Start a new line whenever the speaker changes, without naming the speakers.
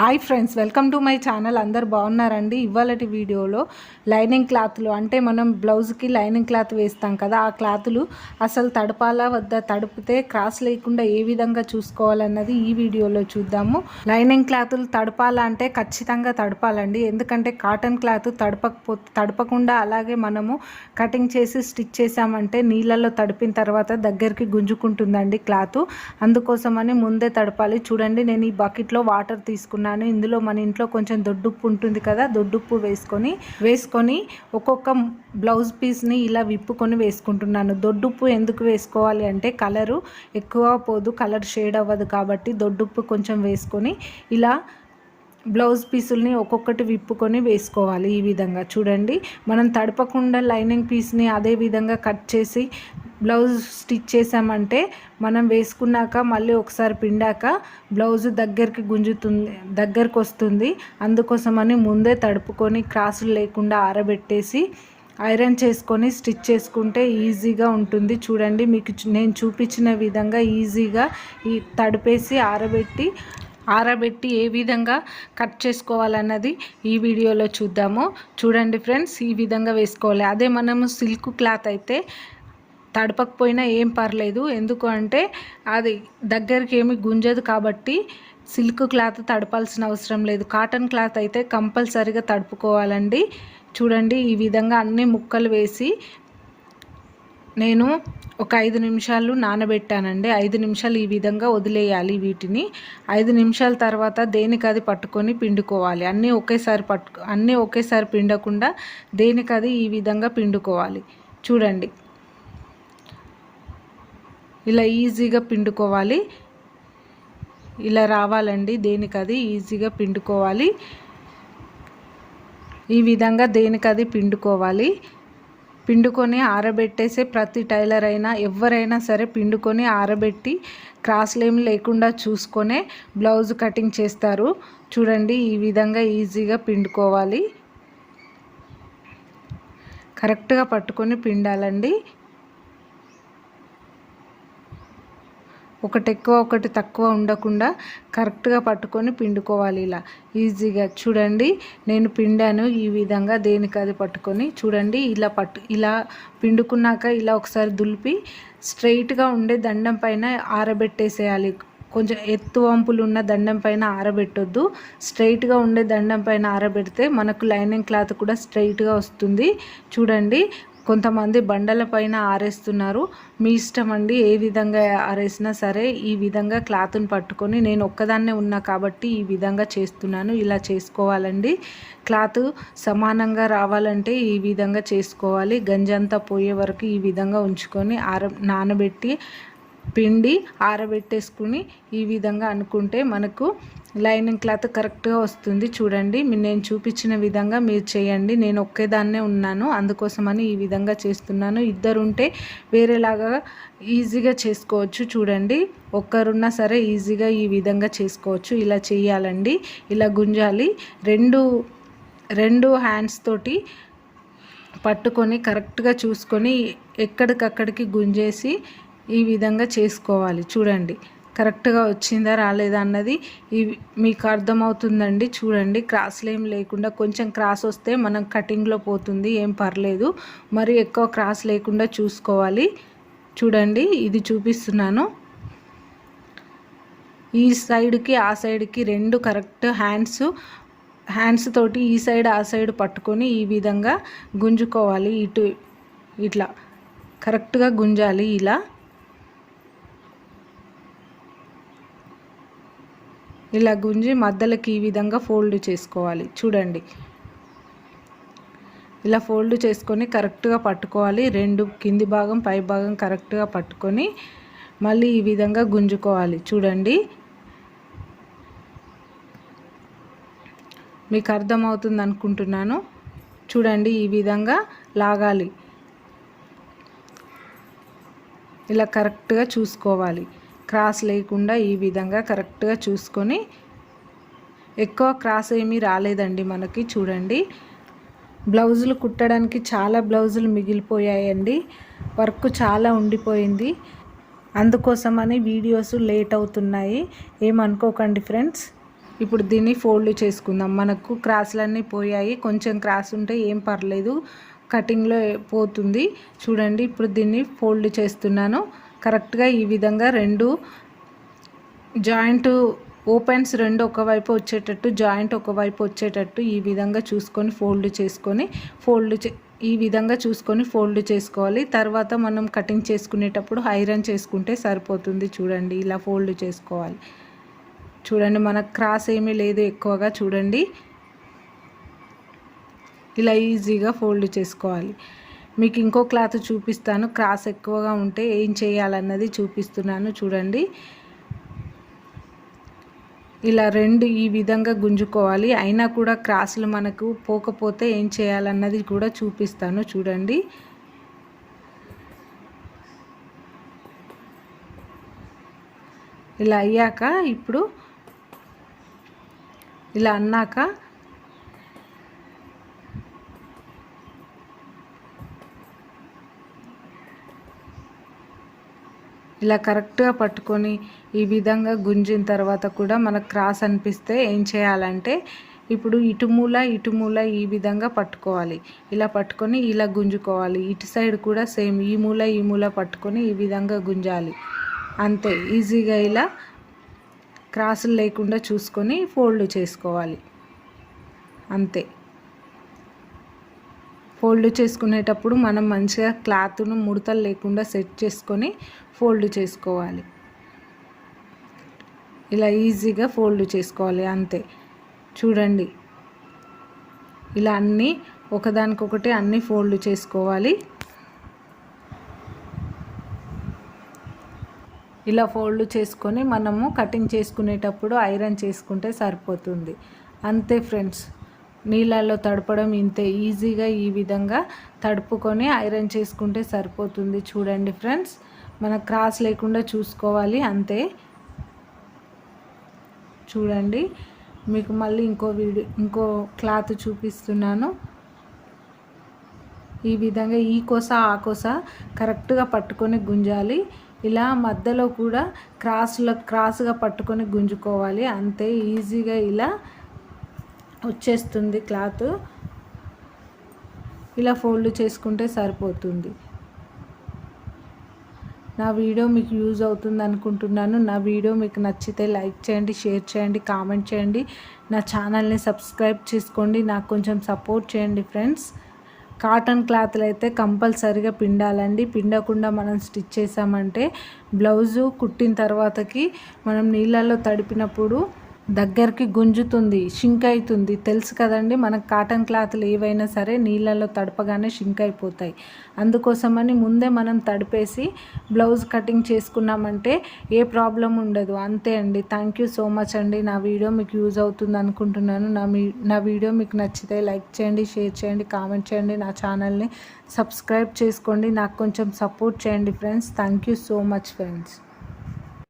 Hi friends welcome to my channel అందరు బాగున్నారండి? ఇవాళటి వీడియోలో లైనింగ్ క్లాత్లు అంటే మనం బ్లౌజ్కి లైనింగ్ క్లాత్ వేస్తాం కదా ఆ క్లాతులు అసలు తడపాలా వద్ద తడిపితే క్రాస్ లేకుండా ఏ విధంగా చూసుకోవాలన్నది ఈ వీడియోలో చూద్దాము. లైనింగ్ క్లాతులు తడపాలా అంటే ఖచ్చితంగా తడపాలండి. ఎందుకంటే కాటన్ క్లాత్ తడపకపో తడపకుండా అలాగే మనము కటింగ్ చేసి స్టిచ్ చేసామంటే నీళ్ళల్లో తడిపిన తర్వాత దగ్గరికి గుంజుకుంటుందండి క్లాత్. అందుకోసమని ముందే తడపాలి. చూడండి నేను ఈ బకెట్లో వాటర్ తీసుకున్నాను. ఇందులో మన ఇంట్లో కొంచెం దొడ్డుప్పు ఉంటుంది కదా దొడ్డుప్పు వేసుకొని వేసుకొని ఒక్కొక్క బ్లౌజ్ పీస్ని ఇలా విప్పుకొని వేసుకుంటున్నాను. దొడ్డుప్పు ఎందుకు వేసుకోవాలి అంటే కలరు ఎక్కువ పోదు కలర్ షేడ్ అవ్వదు కాబట్టి దొడ్డుప్పు కొంచెం వేసుకొని ఇలా బ్లౌజ్ పీసుల్ని ఒక్కొక్కటి విప్పుకొని వేసుకోవాలి ఈ విధంగా. చూడండి మనం తడపకుండా లైనింగ్ పీస్ని అదే విధంగా కట్ చేసి బ్లౌజ్ స్టిచ్ చేసామంటే మనం వేసుకున్నాక మళ్ళీ ఒకసారి పిండాక బ్లౌజ్ దగ్గరికి గుంజుతుంది దగ్గరకు వస్తుంది. అందుకోసమని ముందే తడుపుకొని క్రాసులు లేకుండా ఆరబెట్టేసి ఐరన్ చేసుకొని స్టిచ్ చేసుకుంటే ఈజీగా ఉంటుంది. చూడండి మీకు నేను చూపించిన విధంగా ఈజీగా ఈ తడిపేసి ఆరబెట్టి ఆరబెట్టి ఏ విధంగా కట్ చేసుకోవాలన్నది ఈ వీడియోలో చూద్దాము. చూడండి ఫ్రెండ్స్ ఈ విధంగా వేసుకోవాలి. అదే మనము సిల్క్ క్లాత్ అయితే తడపకపోయినా ఏం పర్లేదు. ఎందుకు అంటే అది దగ్గరికి ఏమి గుంజదు కాబట్టి సిల్క్ క్లాత్ తడపాల్సిన అవసరం లేదు. కాటన్ క్లాత్ అయితే కంపల్సరీగా తడుపుకోవాలండి. చూడండి ఈ విధంగా అన్ని ముక్కలు వేసి నేను ఒక ఐదు నిమిషాలు నానబెట్టానండి. ఐదు నిమిషాలు ఈ విధంగా వదిలేయాలి వీటిని. ఐదు నిమిషాల తర్వాత దేనికి అది పట్టుకొని పిండుకోవాలి. అన్నీ ఒకేసారి పట్టు అన్నీ ఒకేసారి పిండకుండా దేనికి అది ఈ విధంగా పిండుకోవాలి. చూడండి. ఇలా ఈజీగా పిండుకోవాలి. ఇలా రావాలండి దేనికి అది ఈజీగా పిండుకోవాలి. ఈ విధంగా దేనికి అది పిండుకోవాలి. పిండుకొని ఆరబెట్టేసే ప్రతి టైలర్ అయినా ఎవరైనా సరే పిండుకొని ఆరబెట్టి క్రాస్లేం లేకుండా చూసుకొనే బ్లౌజ్ కటింగ్ చేస్తారు. చూడండి ఈ విధంగా ఈజీగా పిండుకోవాలి. కరెక్ట్గా పట్టుకొని పిండాలండి. ఒకటి ఎక్కువ ఒకటి తక్కువ ఉండకుండా కరెక్ట్గా పట్టుకొని పిండుకోవాలి ఇలా. ఈజీగా. చూడండి నేను పిండాను ఈ విధంగా దేనికి అది పట్టుకొని. చూడండి ఇలా పట్టు ఇలా పిండుకున్నాక ఇలా ఒకసారి దులిపి స్ట్రైట్గా ఉండే దండం పైన ఆరబెట్టేసేయాలి. కొంచెం ఎత్తు వంపులు ఉన్న దండం పైన ఆరబెట్టొద్దు. స్ట్రైట్గా ఉండే దండం పైన ఆరబెడితే మనకు లైనింగ్ క్లాత్ కూడా స్ట్రైట్గా వస్తుంది. చూడండి కొంతమంది బండల పైన ఆరేస్తున్నారు. మీ ఇష్టం అండి ఏ విధంగా ఆరేసినా సరే ఈ విధంగా క్లాత్ని పట్టుకొని నేను ఒక్కదాన్నే ఉన్నా కాబట్టి ఈ విధంగా చేస్తున్నాను ఇలా చేసుకోవాలండి. క్లాత్ సమానంగా రావాలంటే ఈ విధంగా చేసుకోవాలి. గంజంతా పోయే వరకు ఈ విధంగా ఉంచుకొని ఆర నానబెట్టి పిండి ఆరబెట్టేసుకుని ఈ విధంగా అనుకుంటే మనకు లైనింగ్ క్లాత్ కరెక్ట్గా వస్తుంది. చూడండి నేను చూపించిన విధంగా మీరు చేయండి. నేను ఒకేదాన్నే ఉన్నాను. అందుకోసమని ఈ విధంగా చేస్తున్నాను. ఇద్దరు ఉంటే వేరేలాగా ఈజీగా చేసుకోవచ్చు. చూడండి ఒక్కరున్నా సరే ఈజీగా ఈ విధంగా చేసుకోవచ్చు. ఇలా చేయాలండి. ఇలా గుంజాలి. రెండు రెండు హ్యాండ్స్ తోటి పట్టుకొని కరెక్ట్గా చూసుకొని ఎక్కడికక్కడికి గుంజేసి ఈ విధంగా చేసుకోవాలి. చూడండి. కరెక్ట్గా వచ్చిందా రాలేదా అన్నది ఇవి మీకు అర్థమవుతుందండి. చూడండి. క్రాస్లు ఏం లేకుండా కొంచెం క్రాస్ వస్తే మనం కటింగ్లో పోతుంది ఏం పర్లేదు. మరి ఎక్కువ క్రాస్ లేకుండా చూసుకోవాలి. చూడండి. ఇది చూపిస్తున్నాను. ఈ సైడ్కి ఆ సైడ్కి రెండు కరెక్ట్ హ్యాండ్స్ హ్యాండ్స్ తోటి ఈ సైడ్ ఆ సైడ్ పట్టుకొని ఈ విధంగా గుంజుకోవాలి. ఇటు ఇట్లా కరెక్ట్గా గుంజాలి ఇలా. ఇలా గుంజి మధ్యలోకి ఈ విధంగా ఫోల్డ్ చేసుకోవాలి. చూడండి. ఇలా ఫోల్డ్ చేసుకొని కరెక్ట్గా పట్టుకోవాలి. రెండు కింది భాగం పై భాగం కరెక్ట్గా పట్టుకొని మళ్ళీ ఈ విధంగా గుంజుకోవాలి. చూడండి. మీకు అర్థమవుతుంది అనుకుంటున్నాను? చూడండి ఈ విధంగా లాగాలి. ఇలా కరెక్ట్గా చూసుకోవాలి. క్రాస్ లేకుండా ఈ విధంగా కరెక్ట్గా చూసుకొని ఎక్కువ క్రాస్ ఏమీ రాలేదండి మనకి చూడండి. బ్లౌజులు కుట్టడానికి చాలా బ్లౌజులు మిగిలిపోయాయండి. వర్క్ చాలా ఉండిపోయింది. అందుకోసమని వీడియోస్ లేట్ అవుతున్నాయి. ఏమనుకోకండి ఫ్రెండ్స్. ఇప్పుడు దీన్ని ఫోల్డ్ చేసుకుందాం. మనకు క్రాస్లన్నీ పోయాయి. కొంచెం క్రాస్ ఉంటే ఏం పర్లేదు. కటింగ్లో పోతుంది. చూడండి ఇప్పుడు దీన్ని ఫోల్డ్ చేస్తున్నాను. కరెక్ట్గా ఈ విధంగా రెండు జాయింట్ ఓపెన్స్ రెండు ఒకవైపు వచ్చేటట్టు జాయింట్ ఒకవైపు వచ్చేటట్టు ఈ విధంగా చూసుకొని ఫోల్డ్ చేసుకొని ఫోల్డ్ చే ఈ విధంగా చూసుకొని ఫోల్డ్ చేసుకోవాలి. తర్వాత మనం కటింగ్ చేసుకునేటప్పుడు ఐరన్ చేసుకుంటే సరిపోతుంది చూడండి. ఇలా ఫోల్డ్ చేసుకోవాలి. చూడండి మనకు క్రాస్ ఏమీ లేదు ఎక్కువగా చూడండి. ఇలా ఈజీగా ఫోల్డ్ చేసుకోవాలి. మీకు ఇంకో క్లాత్ చూపిస్తాను. క్రాస్ ఎక్కువగా ఉంటే ఏం చేయాలన్నది చూపిస్తున్నాను చూడండి. ఇలా రెండు ఈ విధంగా గుంజుకోవాలి. అయినా కూడా క్రాసులు మనకు పోకపోతే ఏం చేయాలన్నది కూడా చూపిస్తాను చూడండి. ఇలా అయ్యాక ఇప్పుడు ఇలా అన్నాక ఇలా కరెక్ట్గా పట్టుకొని ఈ విధంగా గుంజిన తర్వాత కూడా మనకు క్రాస్ అనిపిస్తే ఏం చేయాలంటే ఇప్పుడు ఇటుమూల ఇటుమూల ఈ విధంగా పట్టుకోవాలి. ఇలా పట్టుకొని ఇలా గుంజుకోవాలి. ఇటు సైడ్ కూడా సేమ్ ఈ మూల ఈ మూల పట్టుకొని ఈ విధంగా గుంజాలి. అంతే ఈజీగా ఇలా క్రాసులు లేకుండా చూసుకొని ఫోల్డ్ చేసుకోవాలి. అంతే. ఫోల్డ్ చేసుకునేటప్పుడు మనం మంచిగా క్లాత్ను ముడతలు లేకుండా సెట్ చేసుకొని ఫోల్డ్ చేసుకోవాలి. ఇలా ఈజీగా ఫోల్డ్ చేసుకోవాలి అంతే. చూడండి. ఇలా అన్నీ ఒకదానికొకటి అన్నీ ఫోల్డ్ చేసుకోవాలి. ఇలా ఫోల్డ్ చేసుకొని మనము కటింగ్ చేసుకునేటప్పుడు ఐరన్ చేసుకుంటే సరిపోతుంది. అంతే ఫ్రెండ్స్. నీళ్ళల్లో తడపడం ఇంతే ఈజీగా ఈ విధంగా తడుపుకొని ఐరన్ చేసుకుంటే సరిపోతుంది. చూడండి ఫ్రెండ్స్ మన క్రాస్ లేకుండా చూసుకోవాలి అంతే. చూడండి మీకు మళ్ళీ ఇంకో వీడియో ఇంకో క్లాత్ చూపిస్తున్నాను. ఈ విధంగా ఈ కోస ఆ కోస కరెక్ట్గా పట్టుకొని గుంజాలి. ఇలా మధ్యలో కూడా క్రాస్లో క్రాస్గా పట్టుకొని గుంజుకోవాలి అంతే. ఈజీగా ఇలా వచ్చేస్తుంది క్లాత్. ఇలా ఫోల్డ్ చేసుకుంటే సరిపోతుంది. నా వీడియో మీకు యూజ్ అవుతుంది అనుకుంటున్నాను. నా వీడియో మీకు నచ్చితే లైక్ చేయండి షేర్ చేయండి కామెంట్ చేయండి. నా ఛానల్ని సబ్స్క్రైబ్ చేసుకోండి. నాకు కొంచెం సపోర్ట్ చేయండి ఫ్రెండ్స్. కాటన్ క్లాత్లు అయితే కంపల్సరిగా పిండాలండి. పిండకుండా మనం స్టిచ్ చేసామంటే బ్లౌజు కుట్టిన తర్వాతకి మనం నీళ్ళల్లో తడిపినప్పుడు దగ్గరికి గుంజుతుంది షింక్ అవుతుంది తెలుసు కదండి మనకు కాటన్ క్లాత్లు ఏవైనా సరే నీళ్ళలో తడపగానే షింక్ అయిపోతాయి అందుకోసమని ముందే మనం తడిపేసి బ్లౌజ్ కటింగ్ చేసుకున్నామంటే ఏ ప్రాబ్లం ఉండదు. అంతే అండి. థ్యాంక్ యూ సో మచ్ అండి. నా వీడియో మీకు యూజ్ అవుతుంది అనుకుంటున్నాను. నా మీ నా వీడియో మీకు నచ్చితే లైక్ చేయండి షేర్ చేయండి కామెంట్ చేయండి. నా ఛానల్ని సబ్స్క్రైబ్ చేసుకోండి. నాకు కొంచెం సపోర్ట్ చేయండి friends. Thank you so much friends.